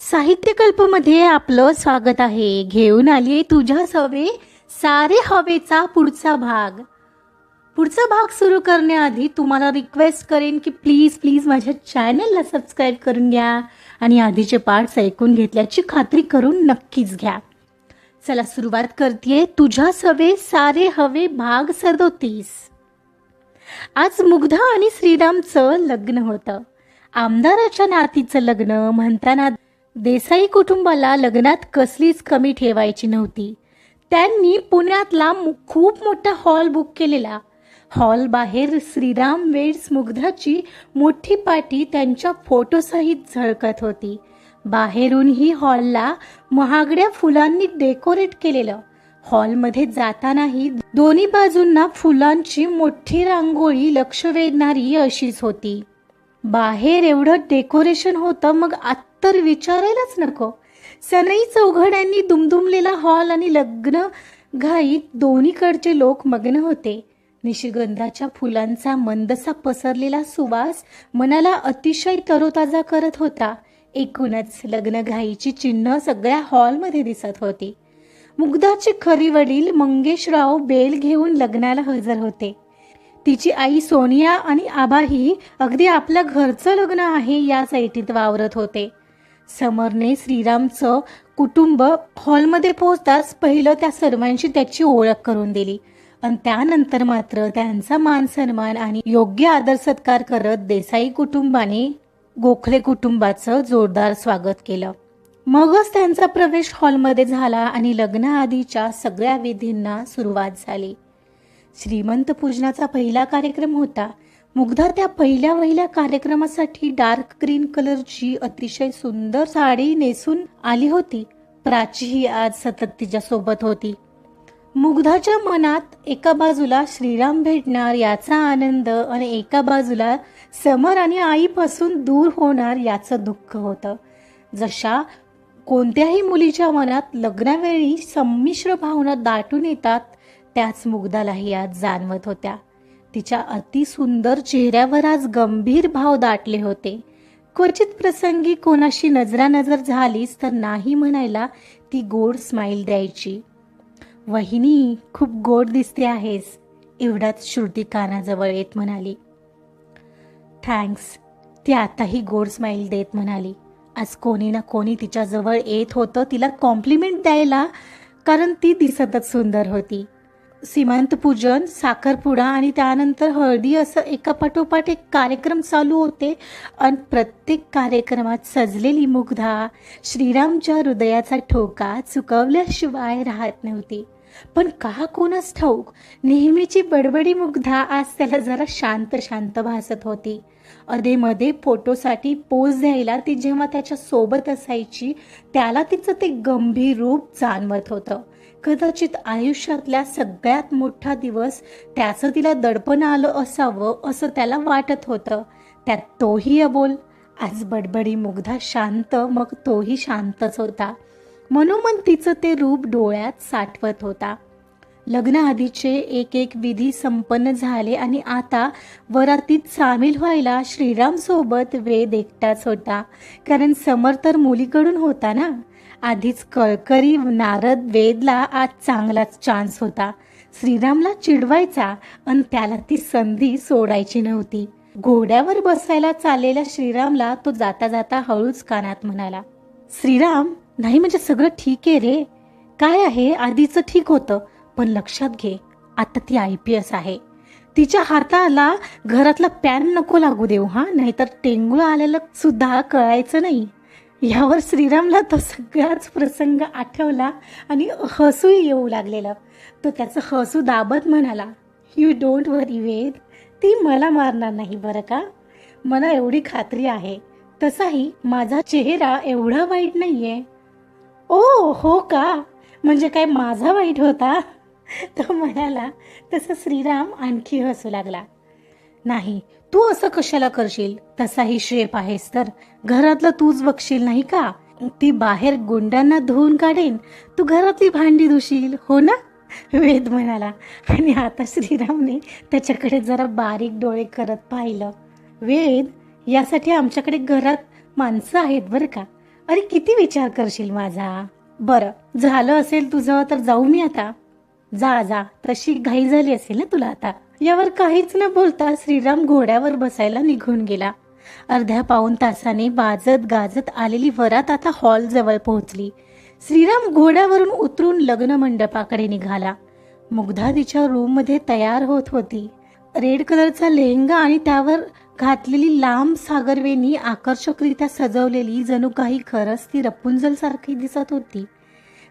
साहित्यकल्पमध्ये आपलं स्वागत आहे. घेऊन आली तुझ्या सवे सारे हवेचा पुढचा भाग. पुढचा भाग सुरू करण्याआधी तुम्हाला रिक्वेस्ट करेन की प्लीज प्लीज माझ्या चॅनलला सबस्क्राईब करून घ्या आणि आधीचे पार्ट्स ऐकून घेतल्याची खात्री करून नक्कीच घ्या. चला सुरुवात करते तुझ्या सवे सारे हवे भाग सदोतीस आज मुग्धा आणि श्रीरामचं लग्न होतं. आमदाराच्या नातीचं लग्न म्हणताना देसाई कुटुंबाला लग्नात कसलीच कमी ठेवायची नव्हती. त्यांनी पुण्यातला खूप मोठा हॉल बुक केलेला. हॉल बाहेर श्रीराम वेड्स मुग्धाची मोठी पाटी त्यांच्या फोटोसहित झळकत होती. बाहेरूनही हॉलला महागड्या फुलांनी डेकोरेट केलेलं. हॉलमध्ये जातानाही दोन्ही बाजूंना फुलांची मोठी रांगोळी लक्ष वेधणारी अशीच होती. बाहेर एवढं डेकोरेशन होतं मग आत तर विचारायलाच नको. सनई चौघड्यांनी दुमदुमलेला हॉल आणि लग्न घाईत दोन्हीकडचे लोक मग्न होते. निशिगंधाच्या फुलांचा मंदसा पसरलेला सुवास मनाला अतिशय तरोताजा करत होता. एकूणच लग्न घाईची चिन्ह सगळ्या हॉलमध्ये दिसत होती. मुग्धाचे खरी वडील मंगेशराव बेल घेऊन लग्नाला हजर होते. तिची आई सोनिया आणि आबाही अगदी आपल्या घरचं लग्न आहे या साईटीत वावरत होते. समरने श्रीरामचं कुटुंब हॉलमध्ये पोहोचताच पहिलं त्या सर्वांशी त्याची ओळख करून दिली. आणि त्यानंतर मात्र त्यांचा मान सन्मान आणि योग्य आदर सत्कार करत देसाई कुटुंबाने गोखले कुटुंबाचं जोरदार स्वागत केलं. मगच त्यांचा प्रवेश हॉलमध्ये झाला आणि लग्नाआधीच्या सगळ्या विधींना सुरुवात झाली. श्रीमंत पूजनाचा पहिला कार्यक्रम होता. मुग्धा त्या पहिल्या वहिल्या कार्यक्रमासाठी डार्क ग्रीन कलरची अतिशय सुंदर साडी नेसून आली होती. प्राचीही आज सतत तिच्या सोबत होती. मुग्धाच्या मनात एका बाजूला श्रीराम भेटणार याचा आनंद आणि एका बाजूला समर आणि आईपासून दूर होणार याचं दुःख होतं. जशा कोणत्याही मुलीच्या मनात लग्नावेळी संमिश्र भावना दाटून येतात त्याच मुग्धालाही आज जाणवत होत्या. तिच्या अतिसुंदर चेहऱ्यावर आज गंभीर भाव दाटले होते. क्वचित प्रसंगी कोणाशी नजरानजर झालीच तर नाही म्हणायला ती गोड स्माईल द्यायची. वहिनी खूप गोड दिसते आहेस एवढ्याच श्रुती कानाजवळ येत म्हणाली. थँक्स ती आताही गोड स्माईल देत म्हणाली. आज कोणी ना कोणी तिच्याजवळ येत होतं तिला कॉम्प्लिमेंट द्यायला कारण ती दिसतच सुंदर होती. सीमांत पूजन साखरपुडा आणि त्यानंतर हळदी असं एका पाठोपाठ एक कार्यक्रम चालू होते. आणि प्रत्येक कार्यक्रमात सजलेली मुग्धा श्रीरामच्या हृदयाचा ठोका चुकवल्याशिवाय राहत नव्हती. पण का कोणच ठाऊक नेहमीची बडबडी मुग्धा आज त्याला जरा शांत शांत भासत होती. अधेमध्ये फोटोसाठी पोज द्यायला ती जेव्हा त्याच्या सोबत असायची त्याला तिचं ते गंभीर रूप जाणवत होतं. कदाचित आयुष्यातल्या सगळ्यात मोठा दिवस त्याचं तिला दडपण आलं असावं असं त्याला वाटत होतं. त्यात तोही अबोल आज बडबडी मुग्धा शांत मग तोही शांतच होता. मनोमन तिचं ते रूप डोळ्यात साठवत होता. लग्नाआधीचे एक एक विधी संपन्न झाले आणि आता वरातीत सामील व्हायला श्रीराम सोबत वेद एकटाच होता. कारण समर तर मुलीकडून होता ना? आधीच कळकरी नारद वेदला आज चांगलाच चान्स होता. श्रीरामला चिडवायचा आणि त्याला ती संधी सोडायची नव्हती. घोड्यावर बसायला चाललेल्या श्रीरामला तो जाता जाता हळूच कानात म्हणाला श्रीराम नाही म्हणजे सगळं ठीक आहे रे. काय आहे? आधीचं ठीक होतं पण लक्षात घे आता ती आय पी एस आहे. तिच्या हाताला घरातला पॅन नको लागू देऊ हा? नाहीतर टेंगुळ आलेलं सुद्धा कळायचं नाही. यावर श्रीरामला तो सगळाच प्रसंग आठवला आणि हसूही येऊ लागलेलं. तो त्याचं हसू दाबत म्हणाला यू डोंट वरी वेद. ती मला मारणार नाही बरं का? मला एवढी खात्री आहे. तसाही माझा चेहरा एवढा वाईट नाही आहे ओ हो का? म्हणजे काय माझा वाईट होता? तो म्हणाला. तसं श्रीराम आणखी हसू लागला. नाही तू असं कशाला करशील? तसाही शेप आहेस तर. घरातलं तूच बघशील नाही का? ती बाहेर गुंडांना धुवून काढेन. तू घरातली भांडी धुशील हो ना? वेद म्हणाला. आणि आता श्रीरामने त्याच्याकडे जरा बारीक डोळे करत पाहिलं. वेद यासाठी आमच्याकडे घरात माणसं आहेत बरं का? अरे किती विचार करशील माझा? बरं झालं असेल तुझं तर जाऊ मी आता. जा जा. तशी घाई झाली असेल ना तुला आता? यावर काहीच न बोलता श्रीराम घोड्यावर बसायला निघून गेला. अर्ध्या पाऊन तासाने वाजत गाजत आलेली वरात आता हॉल जवळ पोहोचली. श्रीराम घोड्यावरून उतरून लग्न मंडपाकडे निघाला. मुग्धा तिच्या रूममध्ये तयार होत होती. रेड कलरचा लेहंगा आणि त्यावर घातलेली लांब सागरवेणी आकर्षकरित्या सजवलेली जणू काही खरंच ती रपुंजल सारखी दिसत होती.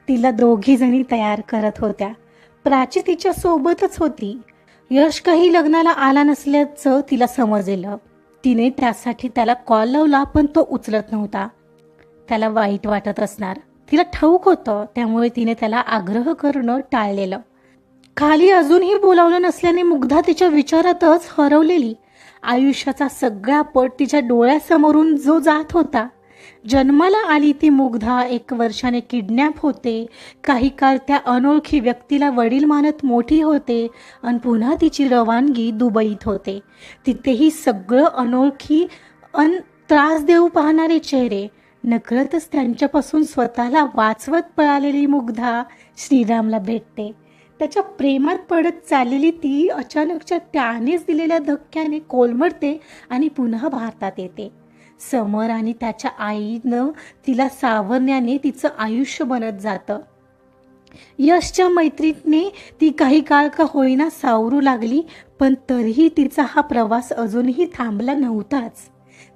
तिला दोघी जणी तयार करत होत्या. प्राची तिच्या सोबतच होती. यश काही लग्नाला आला नसल्याचं तिला समजलेलं तिने त्यासाठी त्याला कॉल लावला पण तो उचलत नव्हता. त्याला वाईट वाटत असणार. तिला ठाऊक होतं त्यामुळे तिने त्याला आग्रह करणं टाळलेलं. खाली अजूनही बोलावलं नसल्याने मुग्धा तिच्या विचारातच हरवलेली. आयुष्याचा सगळा पट तिच्या डोळ्यासमोरून जो जात होता. जन्माला आली ती मुग्धा एक वर्षाने किडनॅप होते. काही काळ त्या अनोळखी व्यक्तीला वडील मानत मोठी होते आणि पुन्हा तिची रवानगी दुबईत होते. तिथेही सगळं अनोळखी अन त्रास देऊ पाहणारे चेहरे. नकळतच त्यांच्यापासून स्वतःला वाचवत पळालेली मुग्धा श्रीरामला भेटते. त्याच्या प्रेमात पडत चाललेली ती अचानकच्या त्यानेच दिलेल्या धक्क्याने कोलमडते आणि पुन्हा भारतात येते. समर आणि त्याच्या आईनं तिला सावरण्याने तिचं आयुष्य बनत जातं. यशच्या मैत्रीने ती काही काळ का होईना सावरू लागली पण तरीही तिचा हा प्रवास अजूनही थांबला नव्हताच.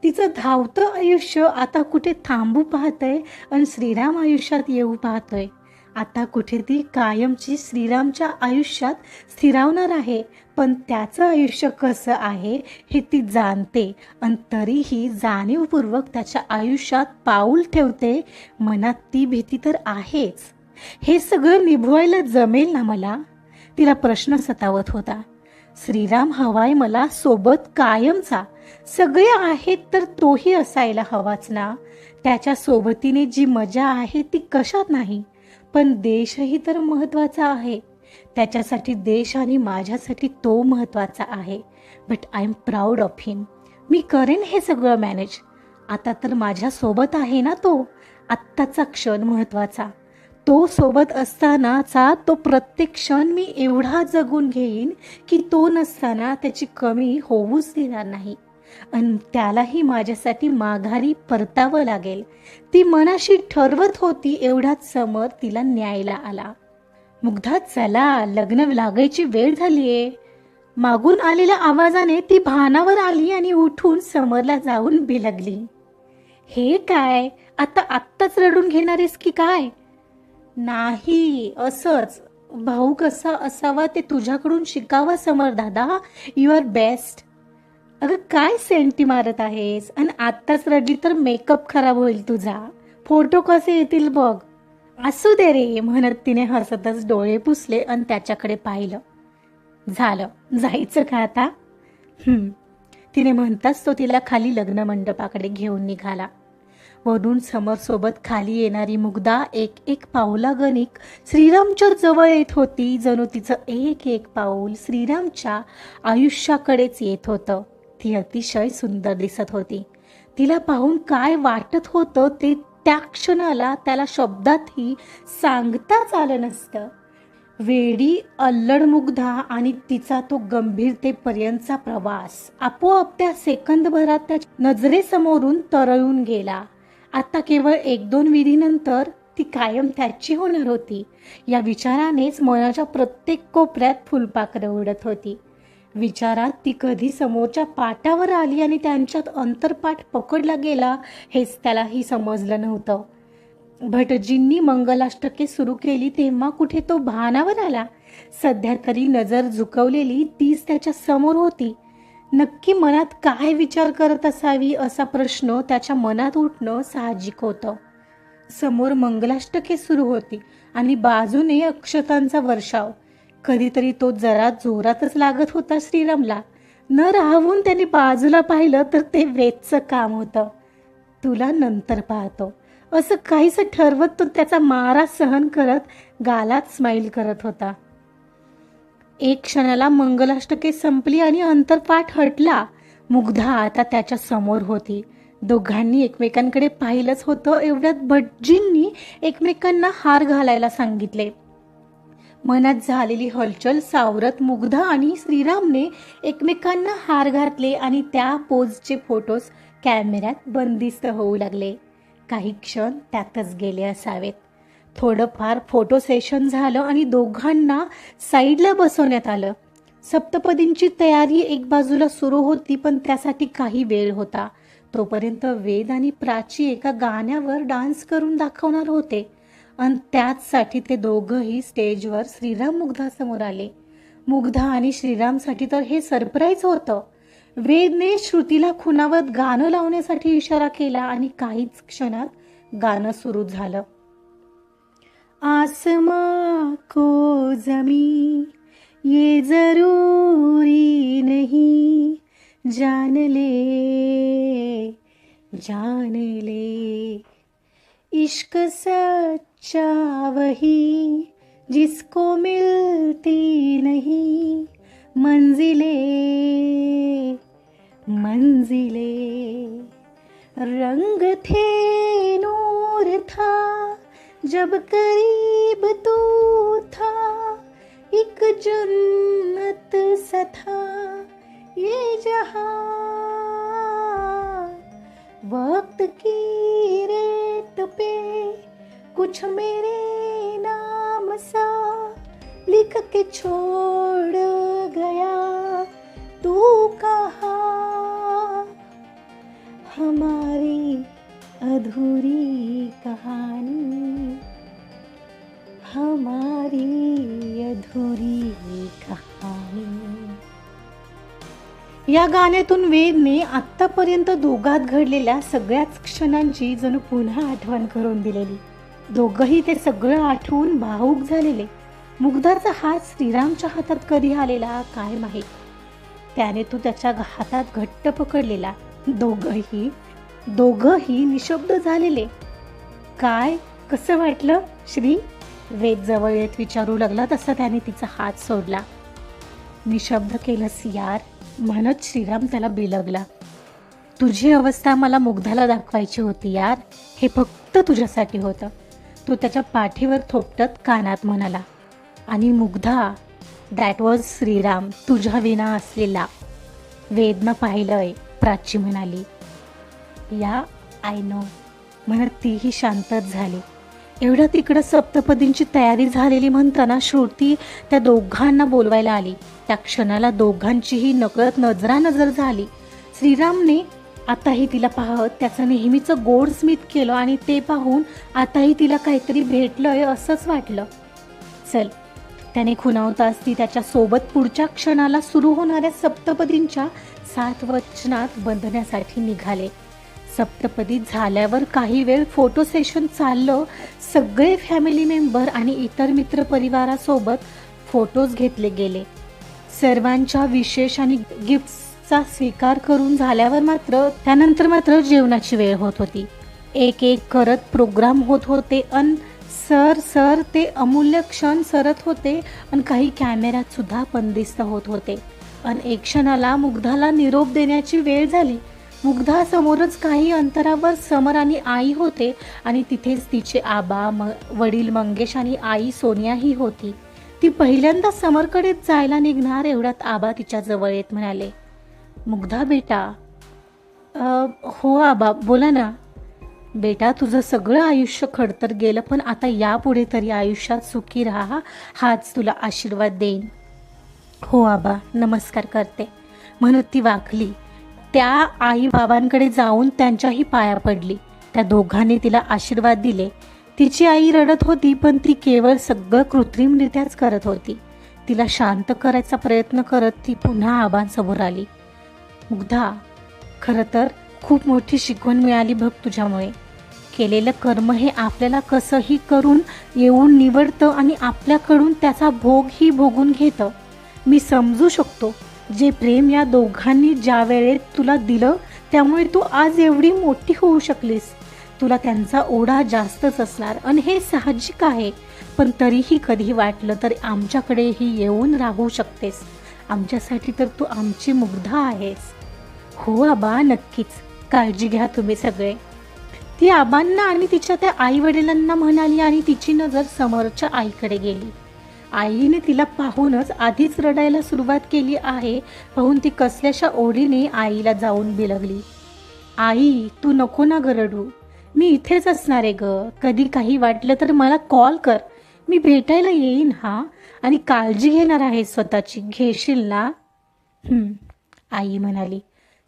तिचं धावतं आयुष्य आता कुठे थांबू पाहतंय आणि श्रीराम आयुष्यात येऊ पाहतोय. आता कुठे ती कायमची श्रीरामच्या आयुष्यात स्थिरावणार आहे. पण त्याचं आयुष्य कसं आहे हे ती जाणते. आणि तरीही जाणीवपूर्वक त्याच्या आयुष्यात पाऊल ठेवते. मनात ती भीती तर आहेच. हे सगळं निभवायला जमेल ना मला? तिला प्रश्न सतावत होता. श्रीराम हवाय मला सोबत कायमचा. सगळे आहेत तर तोही असायला हवाच ना? त्याच्या सोबतीने जी मजा आहे ती कशात नाही? पण देशही तर महत्त्वाचा आहे. त्याच्यासाठी देश आणि माझ्यासाठी तो महत्त्वाचा आहे. But I am proud of him मी करेन हे सगळं मॅनेज आता तर माझ्यासोबत आहे ना तो. आत्ताचा क्षण महत्त्वाचा तो सोबत असतानाचा तो प्रत्येक क्षण मी एवढा जगून घेईन की तो नसताना त्याची कमी होऊच देणार नाही. आणि त्यालाही माझ्यासाठी माघारी परतावं लागेल. ती मनाशी ठरवत होती एवढाच समर तिला न्यायला आला. मुग्धा चला लग्न लागायची वेळ झालीये. मागून आलेल्या आवाजाने ती भानावर आली आणि उठून समरला जाऊन बिलगली. हे काय? आता आत्ताच रडून घेणारेस की काय? नाही असंच. भाऊ कसा असावा ते तुझ्याकडून शिकावा समर दादा. यू आर बेस्ट अगं काय सेंटी मारत आहेस? आणि आत्ताच रडली तर मेकअप खराब होईल तुझा. फोटो कसे येतील बघ. असू दे रे म्हणत तिने हसतच डोळे पुसले आणि त्याच्याकडे पाहिलं. झालं. जायचं का आता? तिने म्हणताच तो तिला खाली लग्न मंडपाकडे घेऊन निघाला. वरून समोरसोबत खाली येणारी मुग्धा एक एक पाऊलागणिक श्रीरामच्या जवळ येत होती जणू तिचं एक एक पाऊल श्रीरामच्या आयुष्याकडेच येत होतं. ती अतिशय सुंदर दिसत होती. तिला पाहून काय वाटत होतं ते त्या क्षणाला त्याला शब्दातही सांगताच आलं नसतं. वेडी अल्लडमुग्धा आणि तिचा तो गंभीरतेपर्यंतचा प्रवास आपोआप त्या सेकंदभरात त्या नजरेसमोरून तरळून गेला. आता केवळ एक दोन विधीनंतर ती कायम त्याची होणार होती. या विचारानेच मनाच्या प्रत्येक कोपऱ्यात फुलपाखरं उडत होती. विचारात ती कधी समोरच्या पाटावर आली आणि त्यांच्यात अंतरपाठ पकडला गेला हेच त्यालाही समजलं नव्हतं. भटजींनी मंगलाष्टके सुरू केली तेव्हा कुठे तो भानावर आला. सध्या तरी नजर झुकवलेली तीच त्याच्यासमोर होती. नक्की मनात काय विचार करत असावी असा प्रश्न त्याच्या मनात उठणं साहजिक होतं. समोर मंगलाष्टके सुरू होती आणि बाजूने अक्षतांचा वर्षाव. कधीतरी तो जरा जोरातच लागत होता श्रीरामला. न राहून त्याने बाजूला पाहिलं तर ते वेदचं काम होतं. तुला नंतर पाहतो. असं काहीसं ठरवत तो त्याचा मारा सहन करत गालात स्माईल करत होता. एक क्षणाला मंगलाष्टके संपली आणि अंतरपाठ हटला. मुग्धा आता त्याच्यासमोर होती. दोघांनी एकमेकांकडे पाहिलंच होतं. एवढ्यात भटजींनी एकमेकांना हार घालायला सांगितले. मनात झालेली हलचल सावरत मुग्धा आणि श्रीरामने एकमेकांना हार घातले आणि त्या पोजचे फोटोज कॅमेऱ्यात बंदिस्त होऊ लागले. काही क्षण त्यातच गेले असावेत. थोडंफार फोटो सेशन झालं आणि दोघांना साईडला बसवण्यात आलं. सप्तपदींची तयारी एक बाजूला सुरू होती पण त्यासाठी काही वेळ होता. तोपर्यंत वेद आणि प्राची एका गाण्यावर डान्स करून दाखवणार होते. आणि त्याचसाठी ते दोघंही स्टेजवर श्रीराम मुग्धासमोर आले. मुग्धा आणि श्रीरामसाठी तर हे सरप्राईज होतं. वेदने श्रुतीला खुनावत गाणं लावण्यासाठी इशारा केला आणि काहीच क्षणात गाणं सुरू झालं. आसमा को जमी ये जरूरी नहीं जान ले जान ले। इश्क सच्चा वही जिसको मिलती नहीं मंजिले मंजिले। रंग थे नूर था जब करीब तू था एक जन्नत सथा ये जहां वक्त की कुछ मेरे नाम सा। लिख के छोड़ गया। तू कहा? हमारी अधूरी कहानी। हमारी अधूरी कहानी। या गाण्यातून वेदने आत्तापर्यंत दोघात घडलेल्या सगळ्याच क्षणांची जणू पुन्हा आठवण करून दिलेली. दोघंही ते सगळं आठवून भाऊक झालेले. मुग्धाचा हात श्रीरामच्या हातात कधी आलेला काय माहीत? त्याने तो त्याच्या हातात घट्ट पकडलेला. दोघंही दोघंही निशब्द झालेले. काय? कसं वाटलं? श्री? वेद जवळ येत विचारू लागला तसा त्याने तिचा हात सोडला. निशब्द केलंस यार म्हणत श्रीराम त्याला बिलगला. तुझी अवस्था मला मुग्धाला दाखवायची होती यार. हे फक्त तुझ्यासाठी होतं. तो त्याच्या पाठीवर थोपटत कानात म्हणाला आणि मुग्धा दॅट वॉज श्रीराम तुझ्या विना असलेला. वेदनं पाहिलंय प्राची म्हणाली. या आय नो म्हणत तीही शांतच झाली. एवढ्या तिकडं सप्तपदींची तयारी झालेली म्हणताना श्रुती त्या दोघांना बोलवायला आली. त्या क्षणाला दोघांचीही नकळत नजरानजर झाली. श्रीरामने आताही तिला पाहत त्याचं नेहमीचं गोड स्मित केलं आणि ते पाहून आताही तिला काहीतरी भेटलंय असंच वाटलं. चल त्याने खुणावताच ती त्याच्या सोबत पुढच्या क्षणाला सुरू होणाऱ्या सप्तपदींच्या सात वचनात बंधण्यासाठी निघाले. सप्तपदी झाल्यावर काही वेळ फोटो सेशन चाललं सगळे फॅमिली मेंबर आणि इतर मित्र परिवारासोबत फोटोज घेतले गेले. सर्वांच्या विशेष आणि चा स्वीकार करून झाल्यावर मात्र त्यानंतर मात्र जेवणाची वेळ होत होती. एक एक करत प्रोग्राम होत होते अन सर सर ते अमूल्य क्षण सरत होते आणि काही कॅमेऱ्यात सुद्धा बंदिस्त होत होते. आणि एक क्षणाला मुग्धाला निरोप देण्याची वेळ झाली. मुग्धा समोरच काही अंतरावर समर आणि आई होते आणि तिथेच तिचे आबा म वडील मंगेश आणि आई सोनियाही होती. ती पहिल्यांदा समरकडेच जायला निघणार एवढ्यात आबा तिच्या जवळ येत म्हणाले मुग्धा बेटा. हो आबा बोला ना. बेटा तुझं सगळं आयुष्य खडतर गेलं पण आता यापुढे तरी आयुष्यात सुखी राहा. हाच तुला आशीर्वाद देईन. हो आबा नमस्कार करते. म्हणत ती वाकली. त्या आई बाबांकडे जाऊन त्यांच्याही पाया पडली. त्या दोघांनी तिला आशीर्वाद दिले. तिची आई रडत होती पण ती केवळ सगळं कृत्रिमरित्याच करत होती. तिला शांत करायचा प्रयत्न करत ती पुन्हा आबांसमोर आली. मुग्धा खरं तर खूप मोठी शिकवण मिळाली बघ तुझ्यामुळे. केलेलं कर्म हे आपल्याला कसंही करून येऊन निवडतं आणि आपल्याकडून त्याचा भोगही भोगून घेतं. मी समजू शकतो जे प्रेम या दोघांनी ज्या वेळेत तुला दिलं त्यामुळे तू आज एवढी मोठी होऊ शकलीस. तुला त्यांचा ओढा जास्तच असणार आणि हे साहजिक आहे पण तरीही कधी वाटलं तर आमच्याकडेही येऊन राहू शकतेस. आमच्यासाठी तर तू आमची मुग्धा आहेस. हो आबा नक्कीच. काळजी घ्या तुम्ही सगळे. ती आबांना आणि तिच्या त्या आई वडिलांना म्हणाली आणि तिची नजर समोरच्या आईकडे गेली. आईने तिला पाहूनच आधीच रडायला सुरुवात केली आहे पाहून ती कसल्याशा ओढीने आईला जाऊन बिलगली. आई तू नको ना ग रडू. मी इथेच असणार आहे ग. कधी काही वाटलं तर मला कॉल कर. मी भेटायला येईन हा? आणि काळजी घेणार आहे स्वतःची. घेशील ना? आई म्हणाली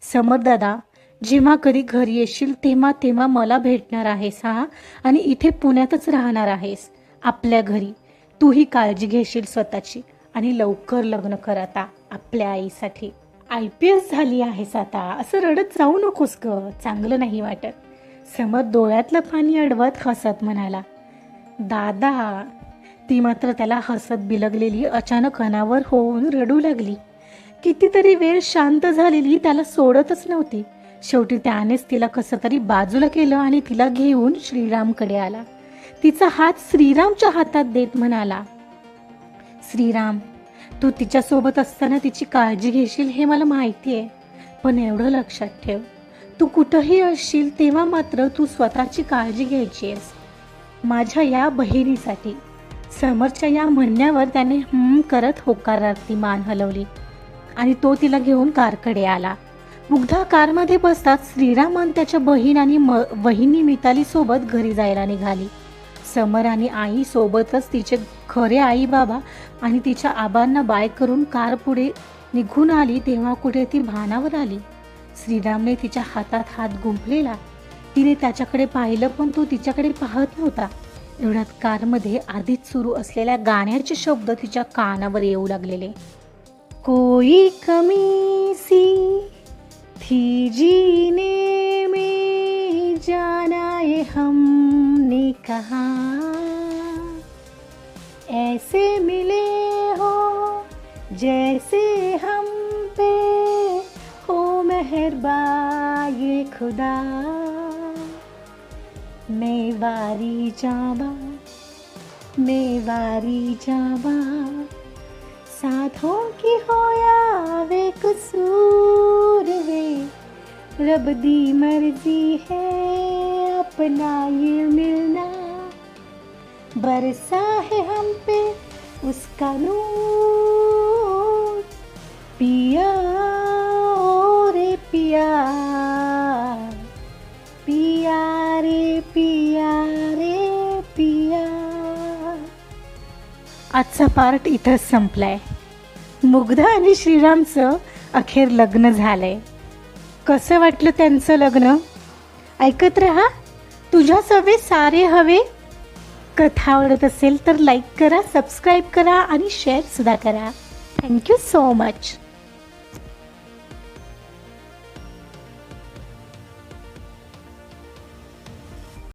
समर दादा जेव्हा कधी घरी येशील तेव्हा तेव्हा मला भेटणार आहेस हा? आणि इथे पुण्यातच राहणार आहेस आपल्या घरी. तूही काळजी घेशील स्वतःची आणि लवकर लग्न कर आता आपल्या आईसाठी. आय पी एस झाली आहेस आता असं रडत जाऊ नकोस ग चांगलं नाही वाटत. समर डोळ्यातलं पाणी अडवत हसत म्हणाला दादा ती मात्र त्याला हसत बिलगलेली अचानक अनावर होऊन रडू लागली. कितीतरी वेळ शांत झालेली त्याला सोडतच नव्हती. शेवटी त्यानेच तिला कसं तरी बाजूला केलं आणि तिला घेऊन श्रीरामकडे आला. तिचा हात श्रीरामच्या हातात देत म्हणाला श्रीराम तू तिच्यासोबत असताना तिची काळजी घेशील हे मला माहिती आहे. पण एवढं लक्षात ठेव. तू कुठंही असशील तेव्हा मात्र तू स्वतःची काळजी घ्यायची आहेस. माझ्या या बहिणीसाठी समरच्या या म्हणण्यावर त्याने हम्म करत होकारार्थी मान हलवली. आणि तो तिला घेऊन कारकडे आला. मुग्धा कारमध्ये बसताच श्रीराम आणि त्याच्या बहीण आणि म वहिनी मिताली सोबत घरी जायला निघाली. समर आणि आई सोबतच तिचे खरे आई बाबा आणि तिच्या आबांना बाय करून कार पुढे निघून आली तेव्हा कुठे ती भानावर आली. श्रीरामने तिच्या हातात हात गुंफलेला. तिने त्याच्याकडे पाहिलं पण तो तिच्याकडे पाहत नव्हता. एवढ्यात कारमध्ये आधीच सुरू असलेल्या गाण्याचे शब्द तिच्या कानावर येऊ लागलेले. कोई कमी सी थी जीने में जाना ये हमने कहा। ऐसे मिले हो जैसे हम पे हो मेहरबा ये खुदा। मैं वारी जावा, मैं वारी जावा। साथों की होया वे कसूर वे, रब दी मर्ज़ी है अपना ये मिलना। बरसा है हम पे उसका नूर, पिया, ओ रे पिया। पिया रे पिया. आजचा पार्ट इथंच संपलाय. मुग्धा आणि श्रीरामचं अखेर लग्न झालंय. कसं वाटलं त्यांचं लग्न? ऐकत राहा. तुझ्या सवे सारे हवे. कथा आवडत असेल तर लाईक करा सबस्क्राईब करा आणि शेअर सुद्धा करा. Thank you so much